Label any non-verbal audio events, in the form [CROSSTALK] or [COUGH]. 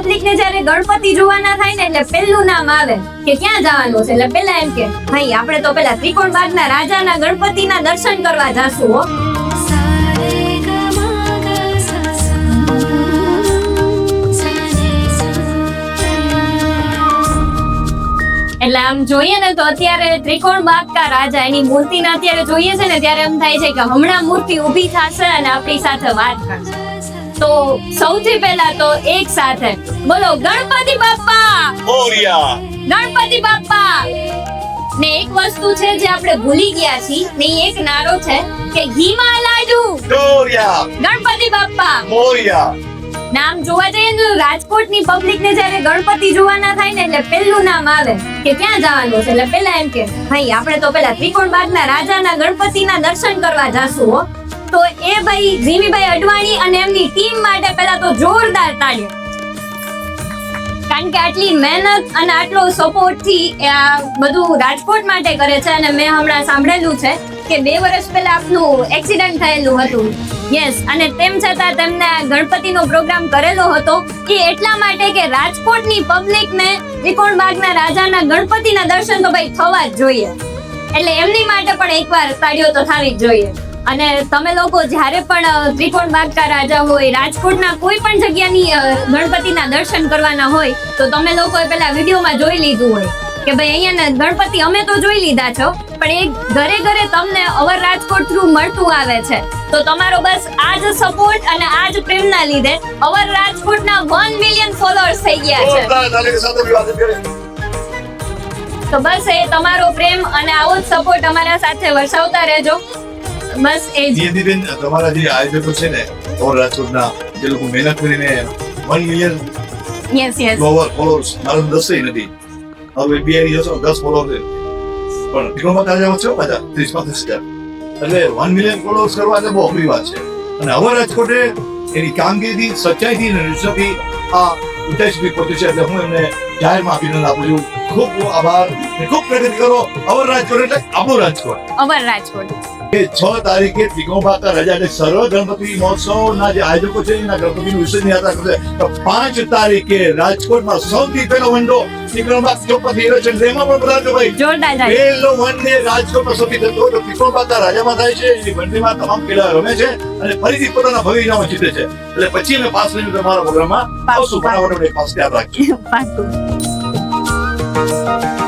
Public ને જ્યારે ગણપતિ જોવાના થાય ને એટલે પહેલું નામ આવે કે ક્યાં જવાનું છે? એટલે પેલા એમ કે, ભાઈ, આપણે તો પેલા ત્રિકોણ બાગના રાજાના ગણપતિના દર્શન કરવા જાશું, હો. એટલે આમ જોઈએ ને તો અત્યારે ત્રિકોણ બાગ કા રાજા એની મૂર્તિને અત્યારે જોઈએ છે ને ત્યારે એમ થાય છે કે હમણાં મૂર્તિ ઊભી થશે અને આપણી સાથે વાત કરશે. તો સૌથી પહેલા તો એક સાથે બોલો ગણપતિ બાપા મોરિયા ગણપતિ બાપા ને એક વસ્તુ છે જે આપણે ભૂલી ગયા છીએ ને એક નારો છે કે ઘીમાં લાડુ! મોરિયા ગણપતિ બાપા મોરિયા! નામ જોવા જઈએ ને તો રાજકોટની પબ્લિક ને જયારે ગણપતિ જોવાના થાય ને એટલે પહેલું નામ આવે કે ક્યાં જવાનું છે? એટલે પેલા એમ કે ભાઈ આપણે તો પેલા ત્રિકોણ બાગના રાજાના ગણપતિના દર્શન કરવા જાશું હો. તો એ ભાઈ જીમીભાઈ અડવાણી અને એમની ટીમ માટે પહેલા તો જોરદાર તાળીઓ. કારણ કે આટલી મહેનત અને આટલો સપોર્ટથી આ બધું રાજકોટ માટે કરે છે અને મેં હમણાં સાંભળેલું છે કે બે વર્ષ પહેલા આપનું એક્સિડન્ટ થયેલું હતું. યસ અને તેમ છતાં તેમને ગણપતિનો પ્રોગ્રામ કરેલો હતો. એ એટલા માટે કે રાજકોટની પબ્લિકને ત્રિકોણ બાગના રાજાના ગણપતિના દર્શન તો ભાઈ થવા જ જોઈએ. એટલે એમની માટે પણ એકવાર તાળીઓ તો થવી જ જોઈએ. અને તમે લોકો જ્યારે પણ ત્રિકોણ બાગકા રાજા હોય રાજકોટના કોઈ પણ જગ્યાની ગણપતિના દર્શન કરવાના હોય તો તમે લોકોએ પેલા વિડીયોમાં જોઈ લીધું હોય કે ભાઈ અહીંયા ગણપતિ અમે તો જોઈ લીધા છો પણ એ ઘરે ઘરે તમને અવર રાજકોટ થ્રુ મળતું આવે છે. તો તમારો બસ આ જ સપોર્ટ અને આ જ પ્રેમના લીધે અવર રાજકોટના વન મિલિયન ફોલોઅર્સ થઈ ગયા છે. તો બસ એ તમારો પ્રેમ અને આવો જ સપોર્ટ અમારા સાથે વરસાવતા રહેજો. બસ એ જ. નિયતિબેન તમારા જે આયોજકો છે ને ઓર રાજકોટના જે લોકો મહેનત કરીને one million yes yes follower followers મારું દસ નથી. હવે બિહારી જશો દસ ફોલોવર છે. પણ ટિકોમાં તાજા છે બધા ત્રીસ પાંત્રીસ હજાર. એટલે વન મિલિયન ફોલોઅર્સ કરવા એટલે બહુ અઘરી વાત છે. અને હવે રાજકોટે એની કામગીરી સચ્ચાઈથી અને નિષ્ઠાથી આ ઉદ્દેશ બી પહોંચ્યું છે. એટલે હું એમને જાહેરમાં અભિનંદન આપું છું. ખૂબ ખૂબ આભાર ખૂબ પ્રગતિ કરો અમર રાજકોટ એટલે આપણું રાજકોટ. અમર રાજકોટ. એ છ તારીખે ત્રિકોણબાકા રજા એટલે સર્વ ગણપતિ મહોત્સવના જે આયોજકો છે એના ગણપતિનું વિસર્જન યાત્રા કરશે. તો પાંચ તારીખે રાજકોટમાં સૌથી પહેલો વંડો ત્રિકોણબાગ ચોપતિ છે. એમાં પણ પધારજો ભાઈ જોરદાર પહેલો વન રાજકોટમાં સૌથી થતો તો ત્રિકોણબાકા રાજામાં થાય છે. એની મંડીમાં તમામ ખેલાડીઓ રમે છે અને ફરીથી પોતાના ભવિષ્યમાં જીતે છે. એટલે પછી અમે પાસ લઈને તમારા પ્રોગ્રામમાં આવશું. પણ આપણે પાસ યાદ રાખજો [LAUGHS] Música